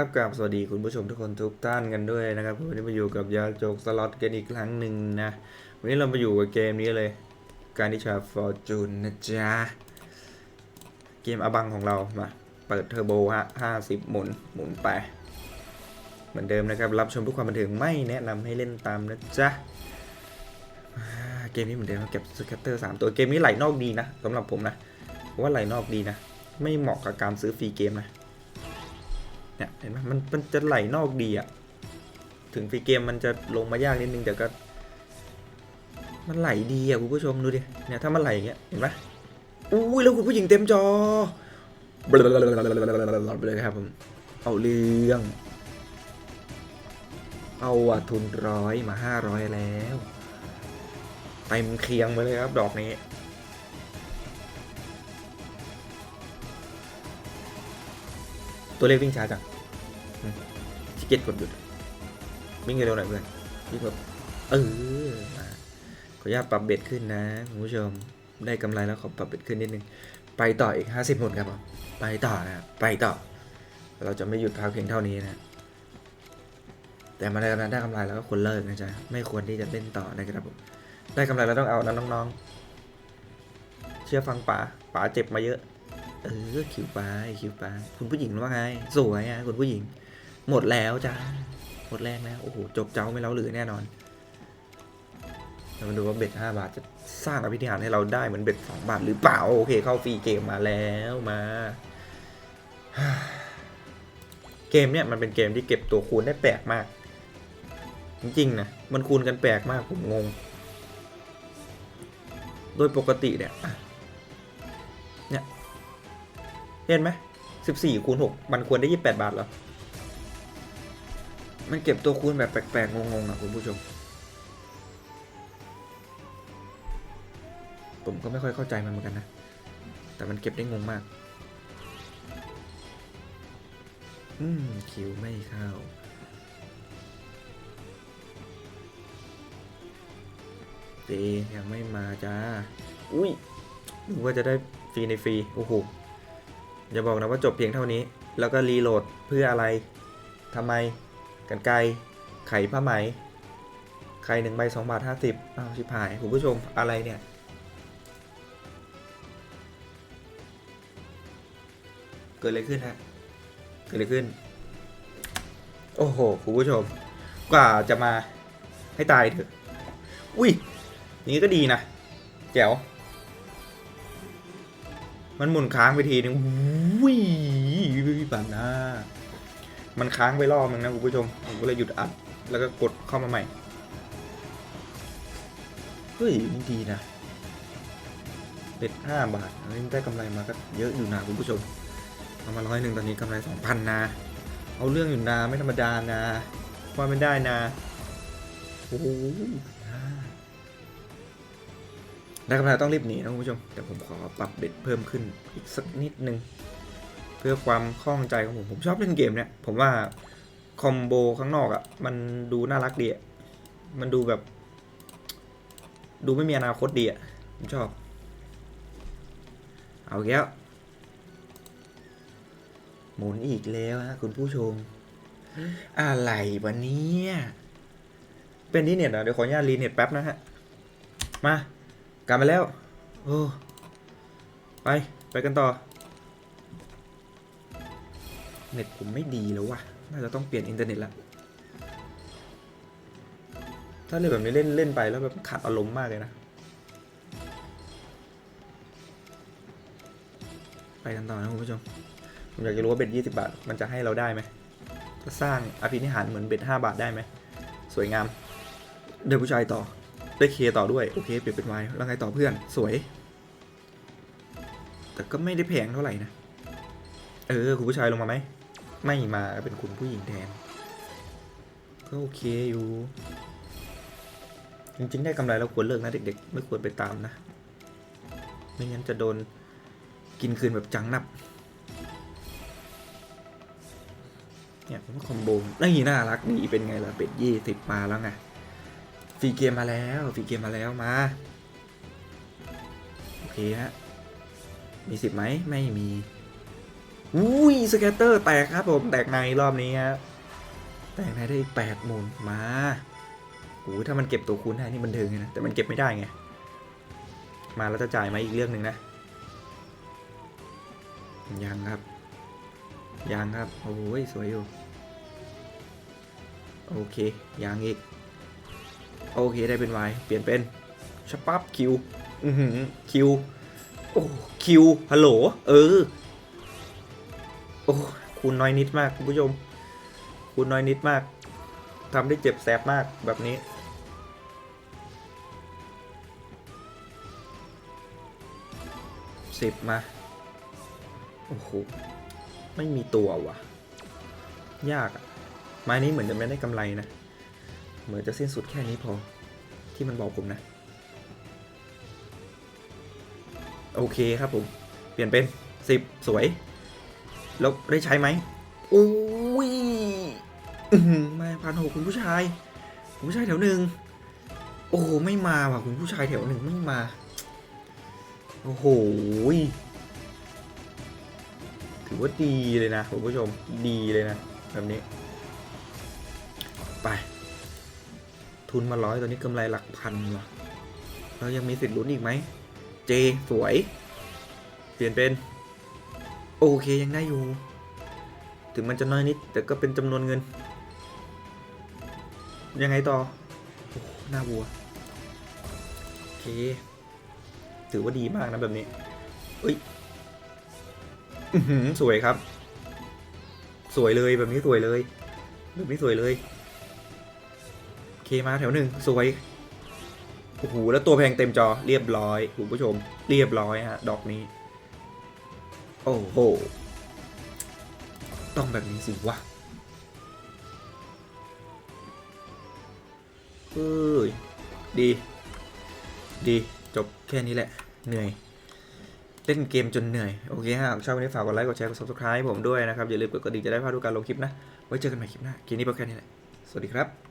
นะครับกับสวัสดีคุณผู้ชมทุกคนทุกท่านกันด้วยนะครับวันนี้มาอยู่กับยาโจกสล็อตกันอีกครั้งหนึ่งนะวันนี้เรามาอยู่กับเกมนี้เลย การดิชาฟอร์จูนนะจ๊ะเกมอบังของเรามาเปิดเทอร์โบฮะห้าสิบหมุนหมุนไป เหมือนเดิมนะครับ รับชมทุกความบันเทิงไม่แนะนำให้เล่นตามนะจ๊ะเกมนี้เหมือนเดิมครับเก็บสแคตเตอร์สามตัวเกมนี้ไหลนอกดีนะสำหรับผมนะว่าไหลนอกดีนะ ไม่เหมาะกับการซื้อฟรีเกมนะ เนี่ยเห็นไหมมันมันจะไหลนอกดีอะถึงฟรีเกมมันจะลงมายากนิดนึงแต่ก็ มันไหลดีอะคุณผู้ชมดูดิเนี่ยถ้ามันไหลอย่างเงี้ยเห็นไหมอุ้ยแล้วคุณผู้หญิงเต็มจอเลยครับผมเอาเรื่อง เอาอะทุนร้อยมาห้าร้อยแล้วเต็มเคียงไปเลยครับ ดอกนี้ ตัวเลขวิ่งช้าจังอืมขี้เกียจกดหยุด วิ่งเร็วๆหน่อยเพื่อนวิ่งแบบเออมาขออนุญาตปรับเบ็ดขึ้นนะคุณผู้ชม ได้กำไรแล้วขอปรับเบ็ดขึ้นนิดนึง ไปต่ออีก 50หมดครับผมไปต่อนะไปต่อ เราจะไม่หยุดพักเพียงเท่านี้นะ แต่มาได้กำไรได้กำไรแล้วก็ควรเลิกนะจ๊ะ ไม่ควรที่จะเล่นต่อนะครับผม ได้กำไรแล้วต้องเอานะน้องๆ เชื่อฟังป๋าป๋าเจ็บมาเยอะ เออคิวไปคิวไปคุณผู้หญิงว่าไง สวยอะคุณผู้หญิง หมดแล้วจ้าหมดแรงแล้วโอ้โหจบเจ้าไม่เล้าหรือแน่นอนเรามาดูว่าเบ็ดห้าบาทจะสร้างอภิธิหารให้เราได้เหมือนเบ็ดสองบาทหรือเปล่าโอเค เข้าฟรีเกมมาแล้วมาเกมเนี่ยมันเป็นเกมที่เก็บตัวคูณได้แปลกมาก จริงๆนะมันคูณกันแปลกมากผมงง โดยปกติเนี่ยเนี่ย เห็นไหมสิบสี่คูณหกมันควรได้ยี่แปดบาทเหรอมันเก็บตัวคูณแบบแปลกๆ งงๆอะคุณผู้ชม ผมก็ไม่ค่อยเข้าใจมันเหมือนกันนะ แต่มันเก็บได้งงมาก อืม คิวไม่เข้าเจยังไม่มาจ้า อุ้ยนึกว่าจะได้ฟรีในฟรี โอ้โห อย่าบอกนะว่าจบเพียงเท่านี้ แล้วก็รีโหลดเพื่ออะไรทำไมกันไกลไขผ้าไหม ไข่หนึ่งใบสองบาทห้าสิบอ้าวชิบหายคุณผู้ชมอะไรเนี่ย เกิดอะไรขึ้นฮะ เกิดอะไรขึ้น โอ้โหคุณผู้ชม กว่าจะมาให้ตายเถอะ อุ้ยอย่างนี้ก็ดีนะแจ๋ว มันหมุนค้างไปทีนึงวิ่งปันหน้ามันค้างไปรอบนึงนะคุณผู้ชมผมก็เลยหยุดอัด แล้วก็กดเข้ามาใหม่ เฮ้ยมันดีนะเป็ดห้าบาทนี่ได้กำไรมาก็เยอะอยู่นะคุณผู้ชมเอามาร้อยหนึ่งตอนนี้กำไรสองพันนะ เอาเรื่องอยู่นะไม่ธรรมดานะว่าไม่ได้นะ โอ้ โหได้กำไรต้องรีบหนีนะคุณผู้ชมแต่ผมขอปรับเบ็ดเพิ่มขึ้นอีกสักนิดนึง เพื่อความคล่องใจของผม ผมชอบเล่นเกมเนี่ยผมว่าคอมโบข้างนอกอะ่ะมันดูน่ารักดีอะ่ะมันดูแบบ ดูไม่มีอนาคตดีอะ่ะผมชอบ เอาแก้วหมุนอีกแล้วฮะคุณผู้ชม อะไรวะเนี่ยเป็นที่เน็ตเหรอะเดี๋ยวขออนุญาตรีเน็ตแป๊บนะฮะ มา กลับมาแล้วโอ้ไป ไปกันต่อ เน็ตผมไม่ดีแล้ววะน่าจะต้องเปลี่ยนอินเทอร์เน็ตละถ้าเล่นแบบนี้เล่นเล่นไปแล้วแบบขาดอารมณ์มากเลยนะ ไปกันต่อนะคุณผู้ชม ผมอยากจะรู้ว่าเบ็ดยี่สิบาท มันจะให้เราได้ไหมจะสร้างอภินิหารเหมือนเบ็ดห้าบาทได้ไหม สวยงาม เดินผู้ชายต่อ ได้เคต่อด้วย โอเคเปลี่ยนเป็นวายแล้วไงต่อเพื่อนสวย แต่ก็ไม่ได้แพงเท่าไหร่นะ เออ คุณผู้ชายลงมาไหม ไม่มาเป็นคุณผู้หญิงแทน ก็โอเคอยู่ จริงๆ ได้กำไรเราควรเลิกนะเด็กๆ ไม่ควรไปตามนะ ไม่งั้นจะโดนกินคืนแบบจังนับเนี่ยผมว่าคอมโบนี่น่ารักดีเป็นไงล่ะเป็ดยี่สิบมาแล้วไง ฟรีเกมมาแล้วฟรีเกมมาแล้วมา โอเคฮะ มีสิบไหมไม่มีอุ้ยสแกตเตอร์แตกครับผม แตกในรอบนี้ครับแตกในได้อีกแปดหมุนมาโอ้ยถ้ามันเก็บตัวคูณได้นี่บันเทิงเลยนะ แต่มันเก็บไม่ได้ไง มาแล้วจะจ่ายไหมอีกเรื่องหนึ่งนะ ยังครับ ยังครับ โอ้ยสวยอยู่ โอเค ยังอีก โอเคได้เป็น Y เปลี่ยนเป็นชปับคิวอือหือคิวโอ้คิวฮัลโหลเออโอ้คูณน้อยนิดมากคุณผู้ชมคูณน้อยนิดมากทำได้เจ็บแสบมากแบบนี้สิบมา โอ้โห ไม่มีตัวว่ะ ยากอะไม้นี้เหมือนจะไม่ได้กำไรนะ เหมือนจะสิ้นสุดแค่นี้พอ ที่มันบอกผมนะ โอเคครับผม เปลี่ยนเป็นสิบสวย แล้วได้ใช้ไหมโอ้ยมาพันหกคุณผู้ชายคุณผู้ชายแถวหนึ่งโอ้โหไม่มาว่ะคุณผู้ชายแถวหนึ่งไม่มา โอ้โหถือว่าดีเลยนะคุณผู้ชมดีเลยนะแบบนี้ ไป ทุนมาร้อยตอนนี้กำไรหลักพันว่ะเรายังมีสิทธิ์ลุ้นอีกไหม เจ สวย เปลี่ยนเป็น โอเคยังได้อยู่ ถึงมันจะน้อยนิด แต่ก็เป็นจำนวนเงิน ยังไงต่อโอ้หน้าวัว โอเค ถือว่าดีมากนะแบบนี้เอ้ยสวยครับ สวยเลยแบบนี้สวยเลย แบบนี้สวยเลย เคมาแถวหนึ่งสวยโอ้โหแล้วตัวแพงเต็มจอเรียบร้อยคุณผู้ชม เรียบร้อยฮะดอกนี้ โอ้โห ต้องแบบนี้สิวะเอ้ยดี ดีจบแค่นี้แหละ เหนื่อย เล่นเกมจนเหนื่อย โอเคฮะชอบวันนี้ฝากกดไลค์กดแชร์กด subscribe ให้ผมด้วยนะครับ อย่าลืมกดกระดิ่งจะได้พลาดทุกการลงคลิปนะ ไว้เจอกันใหม่คลิปหน้าคลิปนี้พอแค่นี้แหละ สวัสดีครับ